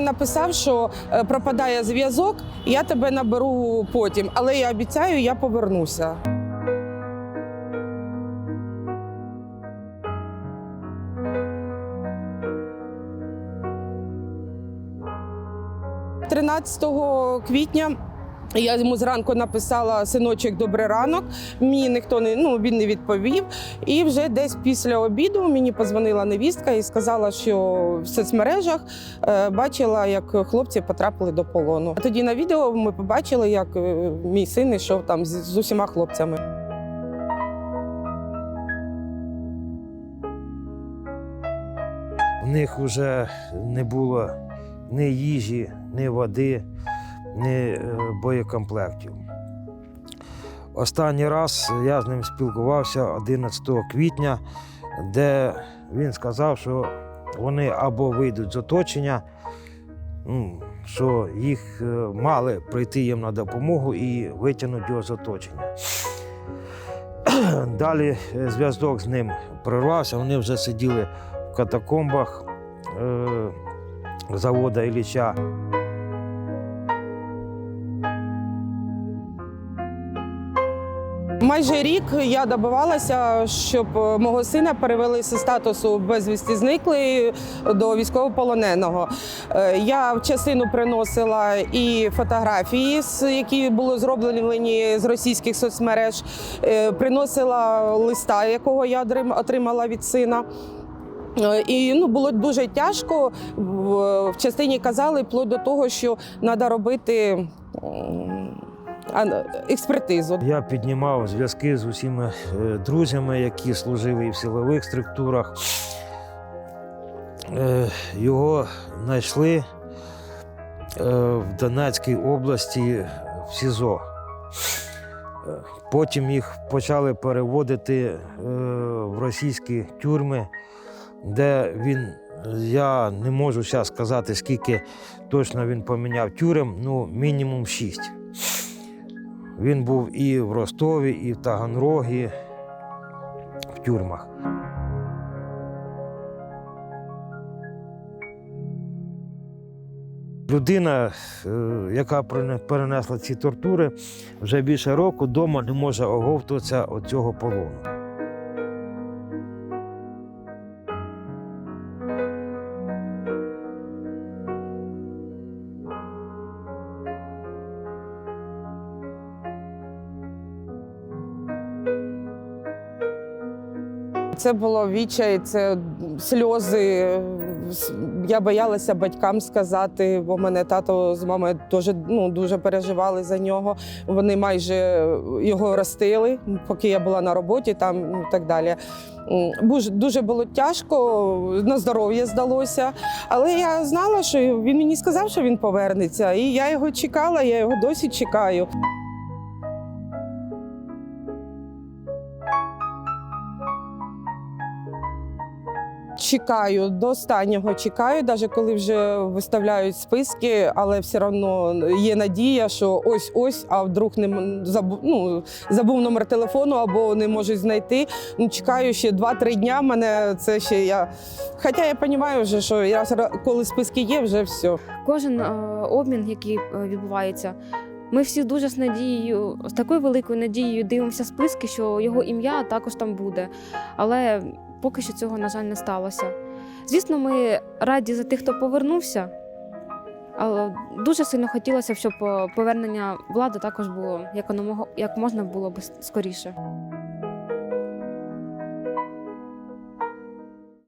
написав, що е, пропадає зв'язок, я тебе наберу потім, але я обіцяю, я повернуся. – 13 квітня я йому зранку написала синочок, добрий ранок. Мені ніхто не ну він не відповів. І вже десь після обіду мені позвонила невістка і сказала, що в соцмережах е, бачила, як хлопці потрапили до полону. А тоді на відео ми побачили, як е, мій син йшов там з, усіма хлопцями. В них вже не було ні їжі, ні води, ні е, боєкомплектів. Останній раз я з ним спілкувався 11 квітня, де він сказав, що вони або вийдуть з оточення, що їх е, мали прийти їм на допомогу і витягнути його з оточення. Далі е, зв'язок з ним прорвався, вони вже сиділи в катакомбах завода Ілліча. Майже рік я добивалася, щоб е, мого сина перевели зі статусу безвісті зниклий до військовополоненого. Е, Я в частину приносила і фотографії, які були зроблені з російських соцмереж, е, приносила листа, якого я отримала від сина. Е, І ну було дуже тяжко. В, частині казали вплоть до того, що треба робити експертизу. Я піднімав зв'язки з усіма е, друзями, які служили і в силових структурах. Е, Його знайшли е, в Донецькій області в СІЗО. Потім їх почали переводити в російські тюрми, де він, я не можу зараз сказати, скільки точно він поміняв тюрем, ну мінімум шість. Він був і в Ростові, і в Таганрогі, в тюрмах. Людина, е, яка перенесла ці тортури, вже більше року вдома не може оговтуватися від цього полону. Це було відчай, це сльози. Я боялася батькам сказати, бо мене тато з мамою дуже, ну, дуже переживали за нього. Вони майже його ростили, поки я була на роботі там ну, і так далі. Дуже було тяжко, на здоров'я здалося. Але я знала, що він мені сказав, що він повернеться. І я його чекала, я його досі чекаю. Чекаю до останнього чекаю, навіть коли вже виставляють списки, але все одно є надія, що ось ось, а вдруг не забув, ну, забув номер телефону або не можуть знайти. Ну, чекаю ще 2-3 дня. Мене це ще я. Хоча я розумію вже, що раз коли списки є, вже все. кожен е, обмін, який е, відбувається. Ми всі дуже з надією, з такою великою надією дивимося списки, що його ім'я також там буде. Але поки що цього, на жаль, не сталося. Звісно, ми раді за тих, хто повернувся, але дуже сильно хотілося щоб е, повернення влади також було як можна було б скоріше.